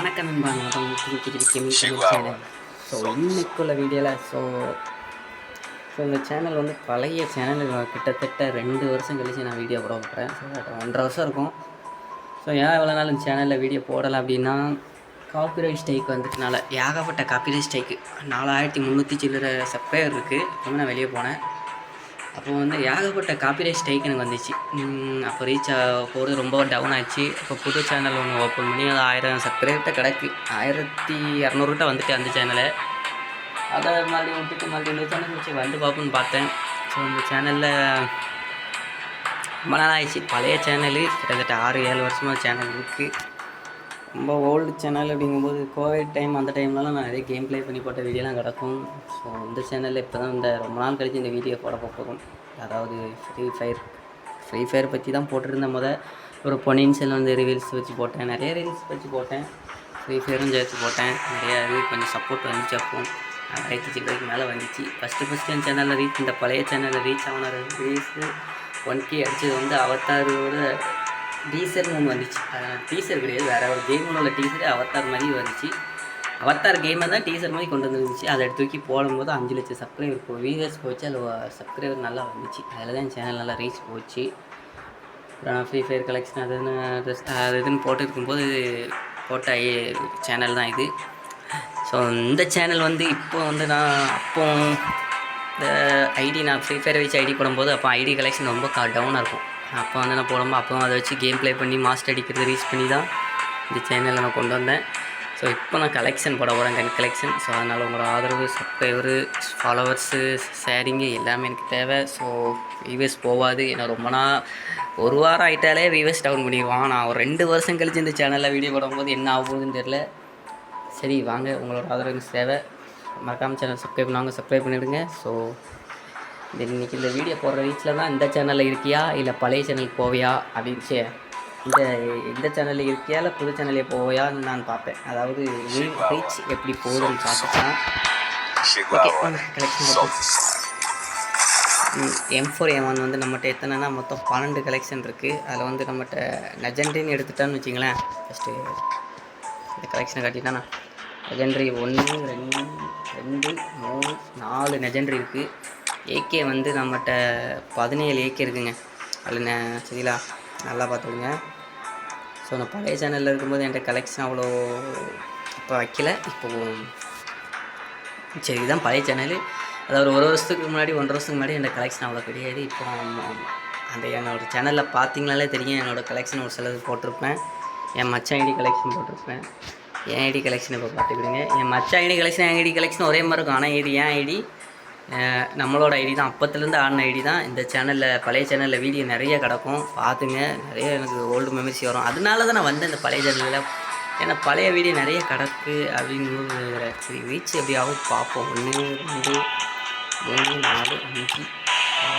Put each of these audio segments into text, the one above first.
வணக்கம் நண்பா. நான் சேனல். ஸோ இன்னைக்குள்ள வீடியோவில் ஸோ ஸோ இந்த சேனல் வந்து பழைய சேனல் கிட்டத்தட்ட ரெண்டு வருஷம் கழிச்சு நான் வீடியோ போட போகிறேன் ஸோ ஒன்றரை வருஷம் இருக்கும். ஸோ ஏன் இவ்வளோ நாள் இந்த சேனலில் வீடியோ போடலை அப்படின்னா காப்பிரைட் ஸ்ட்ரைக் வந்துட்டனால ஏகப்பட்ட காப்பிரைட் ஸ்ட்ரைக்கு நாலாயிரத்தி முந்நூற்றி சில்லற சப்ஸ்கிரைபர் இருக்குது அப்போ நான் வெளியே போனேன். அப்போ வந்து ஏகப்பட்ட காப்பிரைட் ஸ்ட்ரைக் எனக்கு வந்துச்சு. அப்போ ரீச் போகிறது ரொம்ப டவுன் ஆச்சு. இப்போ புது சேனல் ஒன்று ஓப்பன் பண்ணி அது ஆயிரம் சப்ஸ்கிரைபர்கிட்ட கிடக்கு. ஆயிரத்தி இரநூறுகிட்ட வந்துட்டு அந்த சேனலை அதை மறுபடியும் விட்டுட்டு மறுபடியும் இந்த சேனல் வச்சு வந்து பார்ப்போம்னு பார்த்தேன். ஸோ இந்த சேனலில் ரொம்ப நாள் ஆயிடுச்சு. பழைய சேனலு கிட்டத்தட்ட ஆறு ஏழு வருஷமாக சேனல் இருக்குது ரொம்ப ஓல்டு சேனல் அப்படிங்கும்போது கோவிட் டைம் அந்த டைம்லலாம் நான் நிறைய கேம் ப்ளே பண்ணி போட்ட வீடியோலாம் கிடக்கும். ஸோ இந்த சேனலில் இப்போ தான் இந்த ரொம்ப நாள் கழிச்சு இந்த வீடியோ போட போகிறோம் அதாவது ஃப்ரீ ஃபயர் ஃப்ரீ ஃபயர் பற்றி தான் போட்டிருந்தேன் முத ஒரு பொன்னியின் செல்வன் வந்து ரீல்ஸ் வச்சு போட்டேன். நிறைய ரீல்ஸ் வச்சு போட்டேன். ஃப்ரீ ஃபயரும் சேர்த்து போட்டேன். நிறையா இது கொஞ்சம் சப்போர்ட் வந்துச்சு அப்போ. ஆயிரத்தி சில்லரைக்கு மேலே வந்துச்சு. ஃபஸ்ட்டு ஃபஸ்ட்டு என் சேனலில் ரீச் இந்த பழைய சேனலில் ரீச் ஆன ரீல்ஸு ஒன் கே அடிச்சது வந்து அவத்தாரோட டீசர்னு ஒன்று வந்துச்சு. டீசர் கிடையாது வேறு ஒரு கேமோட உள்ள டீசரே அவத்தார் மாதிரி வந்துச்சு. அவத்தார் கேமை தான் டீசர் மாதிரி கொண்டு வந்துருந்துச்சு. அதை தூக்கி போடும்போது அஞ்சு லட்சம் சப்ஸ்கிரைபர் போ வீவர்ஸ் போச்சு. அதில் சப்ஸ்கிரைபர் நல்லா வந்துச்சு. அதில் தான் என் சேனல் நல்லா ரீச் போச்சு. அப்புறம் ஃப்ரீ ஃபயர் கலெக்ஷன் அதுன்னு அது இதுன்னு போட்டு இருக்கும்போது போட்ட சேனல் தான் இது. ஸோ இந்த சேனல் வந்து இப்போ வந்து நான் அப்போ இந்த ஐடி நான் ஃப்ரீ ஃபயர் வச்சு ஐடி போடும்போது அப்போ ஐடி கலெக்ஷன் ரொம்ப டவுனாக இருக்கும். அப்போ வந்து நான் போடும்போது அப்போ அதை வச்சு கேம் ப்ளே பண்ணி மாஸ்டர் அடிக்கிறது ரீச் பண்ணி தான் இந்த சேனலில் நான் கொண்டு வந்தேன். ஸோ இப்போ நான் கலெக்ஷன் போட போகிறேன் கன் கலெக்ஷன் ஸோ அதனால் உங்களோட ஆதரவு சப்ஸ்கிரைபரு ஃபாலோவர்ஸு ஷேரிங்கு எல்லாமே எனக்கு தேவை. ஸோ வியூவர்ஸ் போகாது ஏன்னா ரொம்ப நாள் ஒரு வாரம் ஆகிட்டாலே வியூவர்ஸ் டவுன் பண்ணிடுவான் நான் ஒரு ரெண்டு வருஷம் கழிச்சு இந்த சேனலில் வீடியோ போடும்போது என்ன ஆக போகுதுன்னு தெரில சரி வாங்க. உங்களோட ஆதரவு எனக்கு தேவை. மறக்காமல் சேனல் சப்ஸ்கிரைப் பண்ணுவாங்க சப்ஸ்கிரைப் பண்ணிவிடுங்க ஸோ இந்த இன்னைக்கு இந்த வீடியோ போடுற ரீச்சில் தான் இந்த சேனலில் இருக்கியா? இல்லை பழைய சேனலுக்கு போவியா? அப்படின்னு இந்த இந்த சேனலில் இருக்கியா? இல்லை புது சேனலில் போவியான்னு நான் பார்ப்பேன். அதாவது ரீச் எப்படி போகுதுன்னு பார்த்துக்கலாம். Okay collection M four M one வந்து நம்மகிட்ட எத்தனைனா மொத்தம் பன்னெண்டு கலெக்ஷன் இருக்குது அதில் வந்து நம்மகிட்ட லெஜெண்ட்ரின்னு எடுத்துட்டான்னு வச்சிங்களேன். ஃபஸ்ட்டு இந்த கலெக்ஷனை காட்டிட்டானா லெஜெண்ட்ரி ஒன்று ரெண்டு ரெண்டு மூணு நாலு லெஜெண்ட்ரி இருக்குது ஏகே வந்து நம்மகிட்ட பதினேழு ஏகே இருக்குங்க. அதில் சரிங்களா? நல்லா பார்த்துக்கோங்க. ஸோ நான் பழைய சேனலில் இருக்கும்போது என்கிட்ட கலெக்ஷன் அவ்வளோ இப்போ வைக்கல. இப்போ சரி இதுதான் பழைய சேனல் அதாவது ஒரு வருஷத்துக்கு முன்னாடி ஒன்றரை வருஷத்துக்கு முன்னாடி என்னோட கலெக்ஷன் அவ்வளோ கிடையாது. இப்போ அந்த என்னோட சேனலில் பார்த்தீங்கனாலே தெரியும். என்னோடய கலெக்ஷன் ஒரு சிலது போட்டிருப்பேன். என் மச்சான் ஐடி கலெக்ஷன் போட்டிருப்பேன். என் ஐடி கலெக்ஷன் இப்போ பார்த்துக்கிடுங்க. என் மச்சான் ஐடி கலெக்ஷன் என் ஐடி கலெக்ஷன் ஒரே மாதிரி இருக்கும். ஆனால் இது என் ஐடி. நம்மளோட ஐடி தான். அப்போத்துலேருந்து ஆடின ஐடி தான். இந்த சேனலில் பழைய சேனலில் வீடியோ நிறைய கிடக்கும். பார்த்துங்க. நிறைய எனக்கு ஓல்டு மெமரிஸ் வரும். அதனால தான் நான் வந்தேன் இந்த பழைய சேனலில் ஏன்னா பழைய வீடியோ நிறைய கிடக்கு அப்படின்னு சரி ரீச் எப்படியாவது பார்ப்போம். ஒன்று ரெண்டு மூணு நாலு அஞ்சு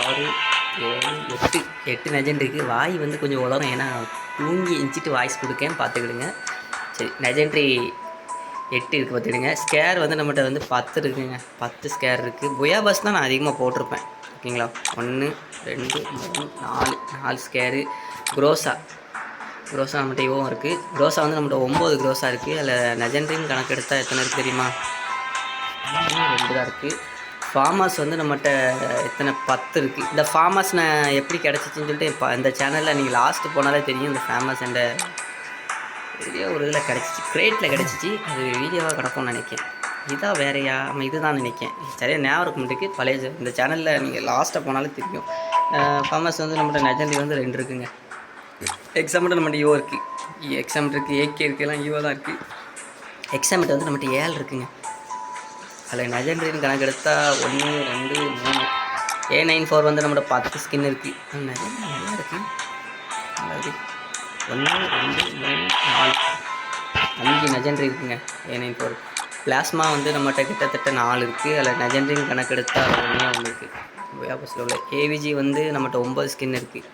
ஆறு ஏழு எட்டு. எட்டு நெஜெண்ட் இருக்குது வாய் வந்து கொஞ்சம் உலரும் ஏன்னா தூங்கி எஞ்சிட்டு வாய்ஸ் கொடுக்கேன் பார்த்துக்கிடுங்க. சரி நெஜெண்ட்ரி எட்டு இருக்குது பார்த்துக்கிடுங்க. ஸ்கேர் வந்து நம்மகிட்ட வந்து பத்து இருக்குங்க. பத்து ஸ்கேர் இருக்குது புயா பஸ் தான் நான் அதிகமாக போட்டிருப்பேன். ஓகேங்களா? ஒன்று ரெண்டு மூணு நாலு. நாலு ஸ்கேரு குரோசா குரோசா நம்மகிட்ட இவ்வளோ இருக்குது குரோசா வந்து நம்மகிட்ட ஒம்பது குரோசா இருக்குது அதில் நெஜெண்ட்ரின்னு கணக்கு எடுத்தால் எத்தனை இருக்குது தெரியுமா? ரெண்டு தான் இருக்குது ஃபார்மர்ஸ் வந்து நம்மகிட்ட எத்தனை? பத்து இருக்குது இந்த ஃபார்மர்ஸ் நான் எப்படி கிடச்சிச்சின்னு சொல்லிட்டு இப்போ இந்த சேனலில் நீங்கள் லாஸ்ட்டு போனாலே தெரியும். இந்த ஃபேமஸ் அண்ட் வீடியோ ஒரு இதில் கிடச்சிச்சு. கிரேட்டில் கிடச்சிச்சு. அது வீடியோவாக கிடக்கும்னு நினைக்கிறேன். இதான் வேறையா நம்ம இதுதான் நினைக்கிறேன். சரியாக ஞாபகம் இருக்க மாட்டேங்குது பழைய இந்த சேனலில் நீங்கள் லாஸ்ட்டாக போனாலும் தெரியும். ஃபேமஸ் வந்து நம்மகிட்ட நெஜண்டி வந்து ரெண்டு இருக்குங்க. எக்ஸாம்பிள் நம்மகிட்ட யோ இருக்குது எக்ஸாம்பிள் e இருக்குது ஏகே இருக்குது எல்லாம் ஈவோ தான் இருக்குது எக்ஸாம்பிள் வந்து நம்மகிட்ட ஏழு இருக்குங்க. அதில் நஜெண்ட்ரின்னு கணக்கெடுத்தால் ஒன்று ரெண்டு மூணு. ஏ நைன் ஃபோர் வந்து நம்மளோட பத்து ஸ்கின் இருக்குது நிறைய நல்லா இருக்குது ஒன்று ரெண்டு மூணு. அஞ்சு நஜெண்ட்ரி இருக்குங்க. ஏ நைன் ஃபோர் பிளாஸ்மா வந்து நம்மகிட்ட கிட்டத்தட்ட நாலு இருக்குது அதில் நஜெண்ட்ரின்னு கணக்கெடுத்தால் ஒன்றே ஒன்று இருக்குது வியாபாரத்தில் உள்ள ஏவிஜி வந்து நம்மகிட்ட ஒம்பது ஸ்கின் இருக்குது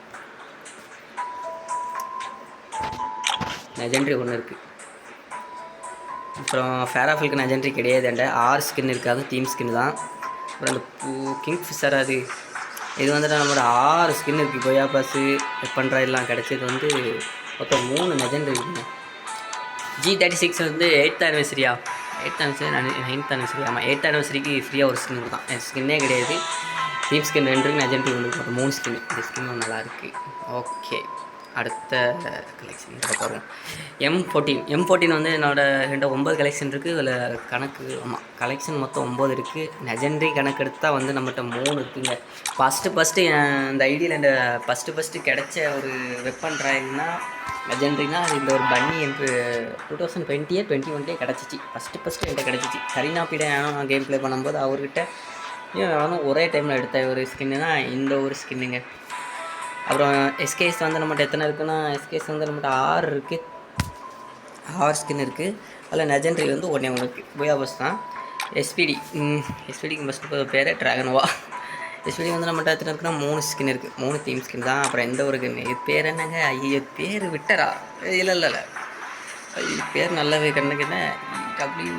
நெஜெண்ட்ரி ஒன்று இருக்குது அப்புறம் ஃபேராஃபில்க்கு நெஜெண்ட்ரி கிடையாதுண்ட ஆறு ஸ்கின் இருக்காது டீம் ஸ்கின் தான். அப்புறம் அந்த பூ கிங் ஃபிஷர் அது. இது வந்துட்டு நம்மளோட ஆறு ஸ்கின் இருக்குது கொய்யா பாஸு வெப்பன் எல்லாம் கிடச்சது வந்து மொத்தம் மூணு நெஜெண்ட் இருக்குங்க. ஜி தேர்ட்டி சிக்ஸ் வந்து eighth anniversary eighth anniversary ninth anniversary ஆமாம் எயித் ஆனிவர்சரிக்கு ஃப்ரீயாக ஒரு ஸ்கின் தான் என் ஸ்கின்னே கிடையாது. டீப் ஸ்கின் ரெண்டு இருக்கு நெஜென்ட்ரி ஒன்று இருக்கு. மூணு ஸ்கின் இந்த ஸ்கின்னும் நல்லாயிருக்கு ஓகே அடுத்த கலெக்ஷன் போகிறோம் எம் ஃபோர்டீன் எம் ஃபோர்டீன் வந்து என்னோட ரெண்டு ஒம்பது கலெக்ஷன் இருக்குது அதில் கணக்கு ஆமாம் கலெக்ஷன் மொத்தம் ஒம்பது இருக்குது நெஜெண்டரி கணக்கு எடுத்தால் வந்து நம்மகிட்ட மூணு இருக்குங்க. ஃபஸ்ட்டு ஃபஸ்ட்டு இந்த ஐடியில் இந்த ஃபஸ்ட்டு ஃபஸ்ட்டு கிடைச்ச ஒரு வெப்பன் ட்ராயிங்னா லெஜெண்ட்ரினா அது இந்த ஒரு பன்னி என்று டூ தௌசண்ட் டுவெண்ட்டியே டுவெண்ட்டி ஒன்லேயே கிடச்சிச்சு. ஃபஸ்ட்டு ஃபஸ்ட்டு என்கிட்ட கிடச்சிச்சு. கரீனா பீடே நான் கேம் ப்ளே பண்ணும்போது அவர்கிட்ட ஏன் நானும் ஒரே டைமில் எடுத்த ஒரு ஸ்கின்னுனா இந்த ஒரு ஸ்கின்னுங்க அப்புறம் எஸ்கேஎஸ் வந்து நம்மகிட்ட எத்தனை இருக்குன்னா எஸ்கேஸ் வந்து நம்மகிட்ட ஆறு இருக்குது ஆறு ஸ்கின் இருக்குது அதில் நெஜெண்ட்ரி வந்து ஒன்றே ஒன்று இருக்குது புயா பஸ் தான் எஸ்பிடி எஸ்பிடிக்கு ஃபஸ்ட்டு பேர் ட்ராகனோவா எஸ்பிடி வந்து நம்மகிட்ட எத்தனை இருக்குன்னா மூணு ஸ்கின் இருக்குது மூணு தீம் ஸ்கின் தான். அப்புறம் எந்த ஒரு இது பேர் என்னங்க? ஐயோ பேர் விட்டரா இல்லை இல்லை இல்லை. இது பேர் நல்லாவே கண்ணுக்கு என்ன W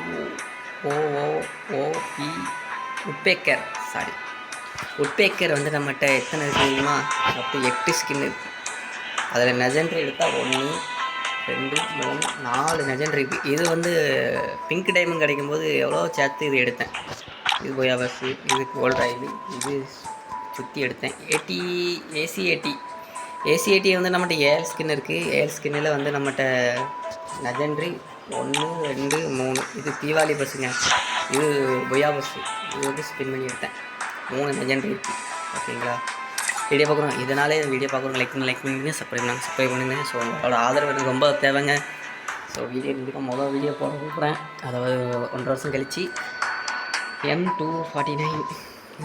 O O O P woodpecker sorry woodpecker வந்து நம்மகிட்ட எத்தனை இருக்குமா மொத்தம் எட்டு ஸ்கின் இருக்குது அதில் நெஜெண்ட்ரி எடுத்தால் ஒன்று ரெண்டு மூணு நாலு நெஜெண்ட்ரி இருக்குது இது வந்து பிங்க் டைமண்ட் கிடைக்கும்போது எவ்வளோ சேர்த்து இது எடுத்தேன். இது போயா பஸ்ஸு இது கோல்ட் ஆயில் இது சுற்றி எடுத்தேன். ஏடி ஏசி ஏடி ஏசி ஏடி வந்து நம்மகிட்ட ஏர் ஸ்கின் இருக்குது ஏர் ஸ்கின்னில் வந்து நம்மகிட்ட நஜெண்ட்ரி ஒன்று ரெண்டு மூணு. இது தீபாவளி பஸ்ஸுங்க இது பொயா பஸ்ஸு இது வந்து ஸ்பின் பண்ணி எடுத்தேன். மூணு நெஜெண்ட்ரி இருக்குது ஓகேங்களா? வீடியோ பார்க்குறோம் இதனாலே வீடியோ பார்க்குறோம் லைக் பண்ணி லைக் பண்ணுங்க. சப்ஸ்கிரைப் பண்ணுங்க. சப்ஸ்கிரைப் பண்ணுங்க. ஸோ உங்களோட ஆதரவு எனக்கு ரொம்ப தேவைங்க. ஸோ வீடியோ கண்டிப்பாக முதல் வீடியோ போட கூப்பிட்றேன் அதாவது ஒன்றரை வருஷம் கழித்து எம் டூ ஃபார்ட்டி நைன்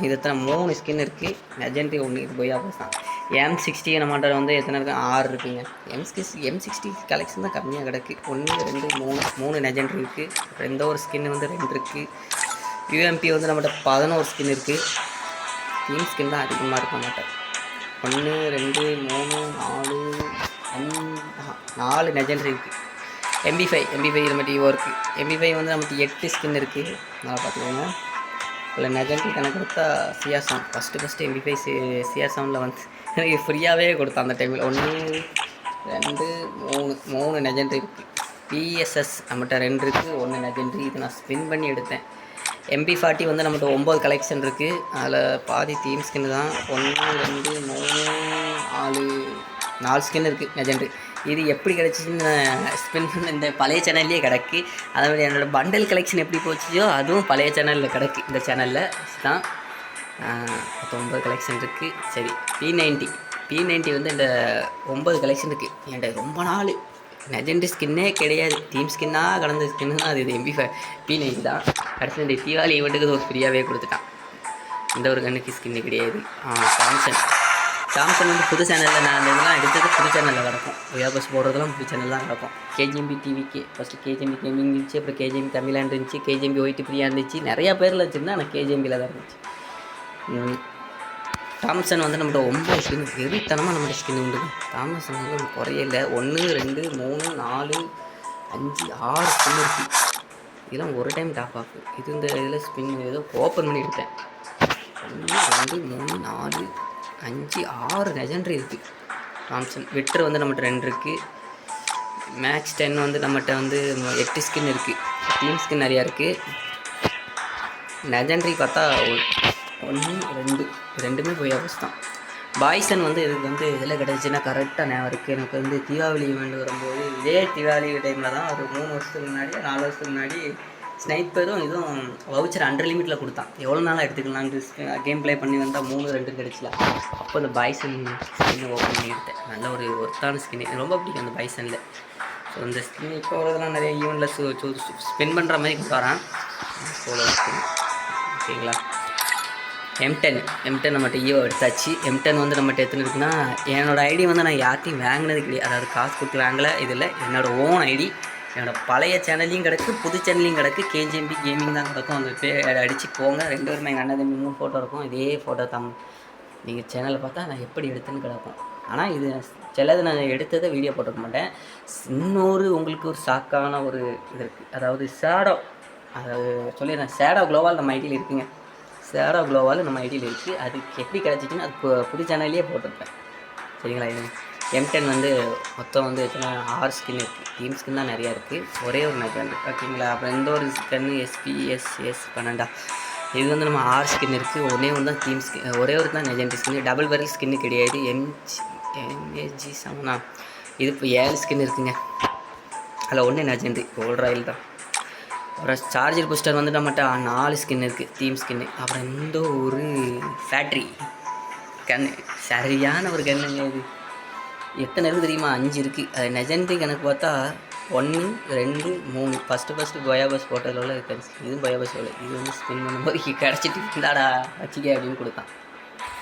இது எத்தனை மூணு ஸ்கின் இருக்குது லெஜெண்ட்ரி ஒன்று இது போய் ஆஃபர்ஸ் தான் எம் சிக்ஸ்டி நம்மகிட்ட வந்து எத்தனை இருக்குது ஆறு இருக்குங்க. M six M sixty collection தான் கம்மியாக கிடக்கு. ஒன்று ரெண்டு மூணு மூணு லெஜெண்ட்ரி இருக்குது அப்புறம் எந்த ஒரு ஸ்கின் வந்து ரெண்டு இருக்குது யூஎம்பி வந்து நம்மகிட்ட பதினோரு ஸ்கின் இருக்குது டீம் ஸ்கின் தான் அதிகமாக இருக்கும் நம்மகிட்ட. ஒன்று ரெண்டு மூணு நாலு அஞ்சு நாலு லெஜெண்ட்ரி இருக்குது எம்பி ஃபைவ் எம்பி ஃபைவ் இது மாதிரி இருக்குது எம்பி ஃபைவ் வந்து நமக்கு எட்டு ஸ்கின் இருக்குது நல்லா பார்த்துக்கோங்க. இல்லை நெஜெண்ட்ரி கணக்கு கொடுத்தா CR sound first first MP five C CR சவுண்டில் வந்து எனக்கு ஃப்ரீயாகவே கொடுத்தான் அந்த டைமில் ஒன்று ரெண்டு மூணு மூணு நெஜெண்ட்ரி இருக்குது பிஎஸ்எஸ் நம்மகிட்ட ரெண்டு இருக்குது ஒன்று நெஜெண்ட்ரி இது நான் ஸ்பின் பண்ணி எடுத்தேன். எம்பி ஃபார்ட்டி வந்து நம்மகிட்ட ஒம்பது கலெக்ஷன் இருக்குது அதில் பாதி தீம் ஸ்கின் தான். ஒன்று ரெண்டு மூணு நாலு நாலு ஸ்கின் இருக்குது நெஜெண்ட்ரி இது எப்படி கிடச்சிச்சின்னு ஸ்பின் பண்ண இந்த பழைய சேனல்லே கிடக்கு. அதே மாதிரி என்னோடய பண்டல் கலெக்ஷன் எப்படி போச்சுச்சோ அதுவும் பழைய சேனலில் கிடக்கு. இந்த சேனலில் தான் மொத்தம் ஒம்பது கலெக்ஷன் இருக்குது சரி பி நைன்ட்டி பி நைன்ட்டி வந்து இந்த ஒம்பது கலெக்ஷன் இருக்குது என்கிட்ட ரொம்ப நாள். லெஜெண்டரி ஸ்கின்னே கிடையாது. டீம் ஸ்கின்னாக கடந்த ஸ்கின்னு அது. இது எம்பி ஃபை பி நைன்ட்டி தான். கடைசி இந்த தீபாவளி ஈவெண்ட்டுக்கு ஒரு ஃப்ரீயாகவே கொடுத்துட்டான். இந்த ஒரு கண்ணுக்கு ஸ்கின்னு கிடையாது. சாம்சங் சாம்சங் வந்து புது சேனலில் நான் அந்த இதெல்லாம் எடுத்தது புது சேனலில் கிடக்கும் ஒயா போடுறதெல்லாம் புது சேனல் தான் கிடக்கும் கேஜிஎம்பி டிவிக்கு ஃபஸ்ட்டு கேஜிஎம்பி கேமிங் இருந்துச்சு அப்புறம் கேஜிஎம்பி தமிழான் இருந்துச்சு கேஜிஎம்பி ஒயிட் ஃப்ரீயாக இருந்துச்சு. நிறையா பேரில் வச்சுருந்தா ஆனால் கேஜிஎம்பியில் தான் இருந்துச்சு. தாமசன் தாம்சன் வந்து நம்மகிட்ட ஒம்பது ஸ்கின் வெறித்தனமாக நம்மகிட்ட ஸ்கின் உண்டு. தாமசன் வந்து நம்ம குறையல. ஒன்று ரெண்டு மூணு நாலு அஞ்சு ஆறு ஸ்கின் இருக்குது இதெல்லாம் ஒரு டைம் டாப் ஆஃப் இது இந்த இதில் ஸ்பின் ஏதோ ஓப்பன் பண்ணி எடுத்தேன். ஒன்று ரெண்டு மூணு நாலு அஞ்சு ஆறு லெஜெண்ட்ரி இருக்குது தாம்சன் விட்டர் வந்து நம்மகிட்ட ரெண்டு இருக்குது மேக்ஸ் டென் வந்து நம்மகிட்ட வந்து எட்டு ஸ்கின் இருக்குது டீம் ஸ்கின் நிறையா இருக்குது லெஜெண்ட்ரி பார்த்தா ஒன்று ரெண்டு ரெண்டுமே போய் ஆஃபீஸ் தான் பாய்சன் வந்து இதுக்கு வந்து இதில் கிடச்சின்னா கரெக்டாக ஞாபகம் இருக்குது எனக்கு வந்து தீபாவளி ஈவெண்ட் வரும்போது இதே தீபாவளி டைமில் தான் ஒரு மூணு வருஷத்துக்கு முன்னாடி நாலு வருஷத்துக்கு முன்னாடி ஸ்னைப்பரும் இதுவும் வவுச்சர் அண்டர் லிமிட்டில் கொடுத்தான். எவ்வளோ நாளாக எடுத்துக்கலான்ட்டு கேம் ப்ளே பண்ணி வந்தால் மூணு ரெண்டு கிடச்சில. அப்போ அந்த பாய்சன் ஸ்கின் ஓப்பன் பண்ணி எடுத்தேன் நல்ல ஒரு ஒர்த்தான ஸ்கின் ரொம்ப பிடிக்கும் அந்த பாய்சனில் ஸோ அந்த ஸ்கின் இப்போ வரதெல்லாம் நிறைய ஈவெண்ட்டில் ஸ்பெண்ட் பண்ணுற மாதிரி கொண்டு வரான். சோலோ ஸ்கின் ஓகேங்களா? எம் டென் எம் டென் நம்மகிட்ட ஈவோ எடுத்தாச்சு. எம் டென் வந்து நம்மகிட்ட எத்தனை இருக்குன்னா என்னோடய ஐடி வந்து நான் யார்ட்டையும் வாங்கினது கிடையாது. அதாவது காசு கொடுத்து வாங்கலை இதில் என்னோடய ஓன் ஐடி என்னோட பழைய சேனல்லையும் கிடக்கு புது சேனல்லையும் கிடக்கு. கேஜிஎம்பி கேமிங் தான் கிடக்கும். அந்த பே அடித்து போங்க. ரெண்டு பேருமே எங்கள் அண்ணன் தம்பி மூணு ஃபோட்டோ இருக்கும். இதே ஃபோட்டோ தான். நீங்கள் சேனலை பார்த்தா நான் எப்படி எடுத்தேன்னு கிடக்கும். ஆனால் இது சிலது நான் எடுத்ததை வீடியோ போட்டுக்க மாட்டேன். இன்னொரு உங்களுக்கு ஒரு ஷாக்கான ஒரு இது இருக்குது அதாவது ஷேடோ அதாவது சொல்லிடுறேன். ஷேடோ குளோவால் நம்ம ஐடியில் இருக்குங்க. ஷேடோ குளோவால் நம்ம ஐடியில் இருக்குது அதுக்கு எப்படி கிடச்சிச்சின்னு அது புது சேனல்லையே போட்டிருப்பேன். சரிங்களா இது? எம் டென் வந்து மொத்தம் வந்து எத்தனை? ஆறு ஸ்கின் இருக்குது டீம் ஸ்கின் தான் நிறையா இருக்குது ஒரே ஒரு நெஜண்ட் ஓகேங்களா அப்புறம் எந்த ஒரு ஸ்கின் எஸ்பி எஸ் எஸ் பன்னெண்டா? இது வந்து நம்ம ஆறு ஸ்கின் இருக்குது ஒரே ஒன்று தான் டீம் ஸ்கின் ஒரே ஒரு தான் நெஜண்ட் ஸ்கின் டபுள் பேரல் ஸ்கின்னு கிடையாது. எம்ஜி எம்ஏஜி செவனா இது இப்போ ஏழு ஸ்கின் இருக்குங்க. அதில் ஒன்று நெஜண்ட் கோல்ட் ராயில் தான். அப்புறம் சார்ஜர் பூஸ்டர் வந்து நம்மகிட்ட நாலு ஸ்கின் இருக்குது தீம் ஸ்கின்னு அப்புறம் எந்த ஒரு ஃபேக்ட்ரி கன்று சரியான ஒரு கன்னுங்க இது. எத்தனை இருக்குது தெரியுமா? அஞ்சு இருக்குது அது நெஜன்ட்ரி கணக்கு பார்த்தா ஒன்று ரெண்டு மூணு. ஃபஸ்ட்டு ஃபஸ்ட்டு பயோபஸ் போட்டதில் உள்ள கன்ஸ் இதுவும் பயோபஸ் உள்ள இது வந்து ஸ்பின் பண்ணும்போது கிடச்சிட்டு இருந்தாடா வச்சுக்கே அப்படின்னு கொடுத்தான்.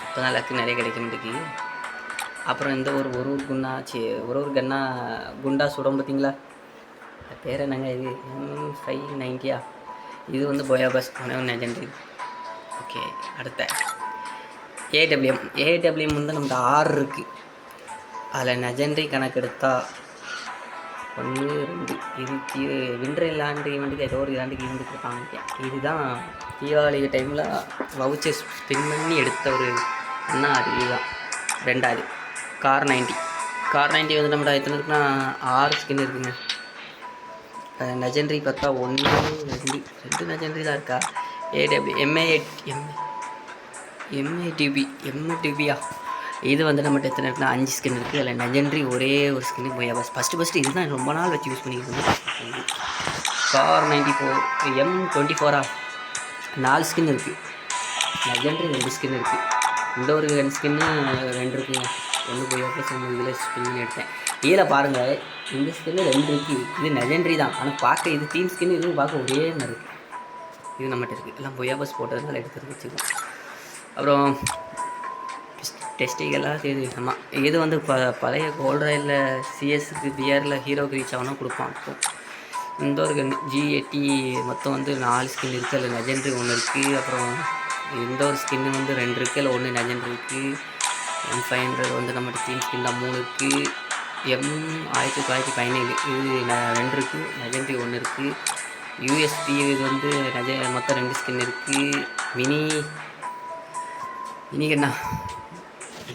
இப்போ தான் லக்கு நிறைய கிடைக்க மாட்டேங்குது அப்புறம் இந்த ஒரு ஒரு ஒரு குண்டா சி ஒரு ஒரு கன்னா குண்டா சுடம் பார்த்தீங்களா? அது பேர் என்னங்க இது? எம் ஃபைவ் நைன்ட்டியா இது வந்து போயாபஸ் உணவு நெஜன்ட்ரி ஓகே அடுத்த. ஏடபிள்யூஎம் ஏடபிள்யூஎம் வந்து நம்மகிட்ட ஆறு இருக்குது அதில் நெஜன்ட்ரி கணக்கெடுத்தா ஒன்று ரெண்டு இது தீ விண்டர் லாண்டு ஈவெண்ட்டுக்கு ஏதோ ஒரு லாண்டுக்கு ஈவெண்ட் கொடுத்தாங்க இதுதான் தீபாவளி டைமில் வவுச்சர் ஸ்பின் பண்ணி எடுத்த ஒரு அண்ணா அது இதுதான் ரெண்டாவது கார் நைன்டி கார் நைன்டி வந்து நம்மளோட எத்தனை இருக்குன்னா ஆறு ஸ்கின் இருக்குங்க. நெஜன்ட்ரி பார்த்தா ஒன்று ரெண்டு ரெண்டு நஜென்ட்ரி தான் இருக்கா? ஏடபிள்யூ எம்ஏ எம் எம்ஏடிபி எம்டிபியா இது வந்து நம்மகிட்ட எத்தனை இருக்குன்னா அஞ்சு ஸ்கின் இருக்குது அதில் நெஜன்ட்ரி ஒரே ஒரு ஸ்கின்னு போய் பஸ் ஃபஸ்ட்டு ஃபஸ்ட்டு இதுதான் ரொம்ப நாள் வச்சு யூஸ் பண்ணியிருக்கேன் car ninety four M twenty ஃபோரா நாலு ஸ்கின் இருக்குது லெஜெண்டரி ரெண்டு ஸ்கின் இருக்குது இந்த ஒரு ரெண்டு ஸ்கின்னு ரெண்டு இருக்குங்க ஒன்று போய் ப்ளஸ் ஒன்று இதில் ஸ்கின் எடுத்தேன். கீழே பாருங்கள் இந்த ஸ்கின்னு ரெண்டு இருக்குது இது லெஜெண்டரி தான். ஆனால் பார்க்க இது தீம் ஸ்கின் இதுவும் பார்க்க ஒரே மாதிரி இருக்குது இது நம்மகிட்ட இருக்குது எல்லாம் பொய்யாபஸ் போட்டதுனால எடுத்துகிட்டு வச்சுக்கோங்க அப்புறம் டெஸ்டிகெல்லாம் சரி ஆமாம் இது வந்து ப பழைய கோல்ட் ராயில் சிஎஸ்க்கு பிஆரில் ஹீரோக்கு ரீச் ஆகணும் கொடுப்பான் இந்த ஒரு கன் ஜிஎட்டி மொத்தம் வந்து நாலு ஸ்கின் இருக்குது அதில் லெஜெண்ட்ரி ஒன்று இருக்குது அப்புறம் இந்த ஒரு ஸ்கின்னு வந்து ரெண்டு இருக்குது இல்லை ஒன்று லெஜெண்ட்ரி இருக்குது எம் ஃபைவ் ஹண்ட்ரட் வந்து நம்மகிட்ட தீம் ஸ்கின் தான் மூணு இருக்குது எம் ஆயிரத்தி தொள்ளாயிரத்தி பதினேழு இது ரெண்டு இருக்குது லெஜெண்ட்ரி ஒன்று இருக்குது யூஎஸ்பி இது வந்து நெஜ மொத்தம் ரெண்டு ஸ்கின் இருக்குது மினி மினி என்ன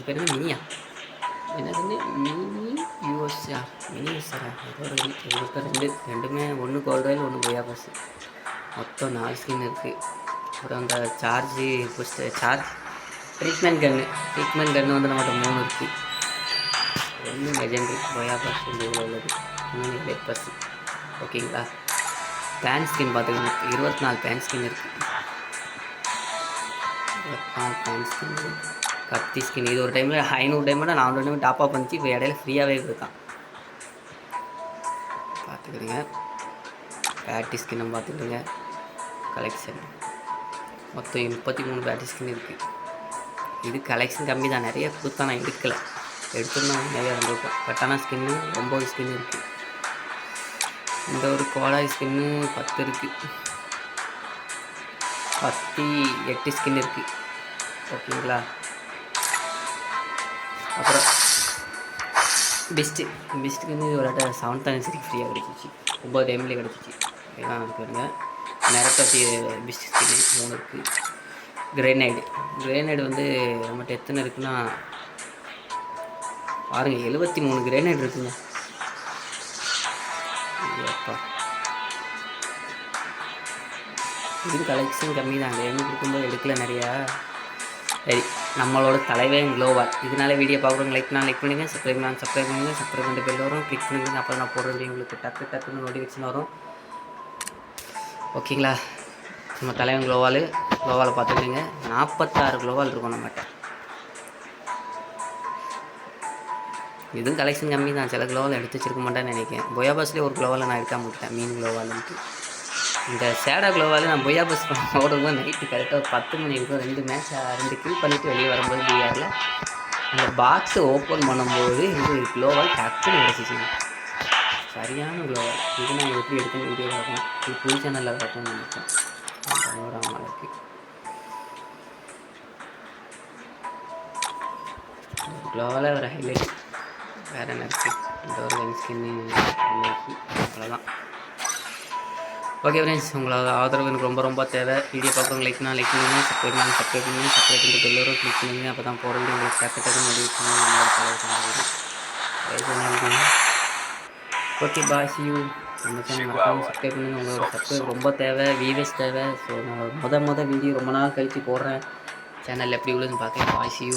பேர் என்ன மினியா என்னது மினி யூஎஸ்ஆ மினி யூஎஸ்ஆரா ஏதோ ஒரு இது. ரெண்டு ரெண்டுமே ஒன்று கோல்டாயில் ஒன்று கொய்யா பஸ் மொத்தம் நாலு ஸ்கின் இருக்குது அப்புறம் அந்த charge boost charge treatment gun treatment gun வந்து நம்மகிட்ட மூணு இருக்குது ஒன்று லெஜெண்டரி கொய்யா பஸ் வந்து இவ்வளோ உள்ளது இன்னொன்று எலைட் பஸ் ஓகேங்களா பேன் ஸ்கின் பார்த்துக்கோங்க இருபத்தி நாலு பேன் ஸ்கின் இருக்குது இருபத்தி நாலு பேன் ஸ்கின் கத்தி ஸ்கின் இது ஒரு டைமில் ஐநூறு டைமில் நானூறு டைம் டாப் அப் பண்ணிச்சு இப்போ இடையில ஃப்ரீயாகவே இருக்கான் பார்த்துக்கிடுங்க பேட்டி ஸ்கின்னை பார்த்துக்கிடுங்க கலெக்ஷன் மொத்தம் முப்பத்தி மூணு பேட்டி ஸ்கின் இருக்குது இது கலெக்ஷன் கம்மி தான். நிறைய கொடுத்தா நான் எடுக்கல. எடுத்துருந்தா நிறைய இருந்திருக்கும் கட்டான ஸ்கின்னு ஒம்பது ஸ்கின் இருக்குது இந்த ஒரு கோலாய் ஸ்கின்னு பத்து இருக்குது பத்தி எட்டு ஸ்கின் இருக்குது ஓகேங்களா அப்புறம் பெஸ்ட்டு பெஸ்ட்டுக்கு வந்து ஒரு ஆட்ட செவன்த் அனிவர்சரிக்கு ஃப்ரீயாக கிடச்சிச்சு. ஒம்பது எம்எல்ஏ கிடச்சிச்சு. இதெல்லாம் இருக்குங்க நேரத்தை பெஸ்ட் ஸ்கின்னு மூணு இருக்குது கிரேனைடு கிரேனைடு வந்து நம்மகிட்ட எத்தனை இருக்குன்னா பாருங்கள் எழுபத்தி மூணு கிரேனைடு இருக்குங்க. இது கலெக்ஷன் கம்மி தான் டைம் இருக்கும்போது எடுக்கல நிறையா. சரி நம்மளோட தலைவன் க்ளோவர் இதனால வீடியோ பார்க்குறவங்க லைக் நான் லைக் பண்ணுங்கள் சப்ஸ்கிரைப் நான் சப்ஸ்கிரைப் பண்ணுங்கள் சப்ஸ்கிரைப் பண்ணிட்டு பெல் வரும் கிளிக் பண்ணுங்கள் அப்புறம் நான் போடுற வேண்டிய உங்களுக்கு டக்கு டக்குன்னு நோட்டிஃபிகேஷன் வரும். ஓகேங்களா நம்ம தலைவன் க்ளோவால் க்ளோவால் பார்த்துக்கோங்க. நாற்பத்தாறு க்ளோவால் இருக்கும் நம்மகிட்ட. இதுவும் கலெக்ஷன் கம்மி தான் சில க்ளோவால் எடுத்து வச்சிருக்க மாட்டேன்னு நினைக்கிறேன். பொயா பஸ்லேயே ஒரு க்ளோவால் நான் எடுக்காம விட்டேன் மீன் க்ளோவால்ன்ட்டு இந்த சேடா க்ளோவால் நான் பொய்யா பஸ் ஓடும்போது நைட்டு கரெக்டாக ஒரு பத்து மணி இருக்கும் ரெண்டு மேட்ச் ரெண்டு கில் பண்ணிவிட்டு வெளியே வரும்போது பிஆரில் அந்த பாக்ஸை ஓப்பன் பண்ணும்போது இது க்ளோவால் டக்குன்னு கிடச்சிச்சு சரியான க்ளோவால் இது நான் எப்படி எடுக்கணும் வீடியோ பார்க்கணும் இது புது சேனலில் பார்க்கணும்னு நினைச்சேன். மலைக்கு க்ளோவால் ஒரு ஹைலைட் வேறு என்ன இருக்குது இந்த ஒரு ஸ்கின்னு அவ்வளோதான் ஓகே ஃப்ரெண்ட்ஸ் உங்களோட ஆதரவு எனக்கு ரொம்ப ரொம்ப தேவை. வீடியோ பார்க்குறவங்க லைக்னா லைக் பண்ணுங்கள் சப்ஸ்கிரைப் பண்ணி சப்ஸ்கிரைப் பண்ணி சப்ஸ்கிரைப் பண்ணிட்டு பெல்லோரும் கிளிக் பண்ணுங்க. அப்போ தான் போகிற வீடியோ உங்களுக்கு டக்கு முடிவு பண்ணுவோம் ஓகே பாய் சி யூ நம்ம சேனல் மறக்காமல் சப்ஸ்கிரைப் பண்ணுங்கள் உங்களோட சப்ஸ்கிரைப் ரொம்ப தேவை. வியூவர்ஸ் தேவை. ஸோ நான் முத முத வீடியோ ரொம்ப நாள் கழித்து போடுறேன். சேனல் எப்படி உள்ளதுன்னு பார்க்கலாம். பாய் சி யூ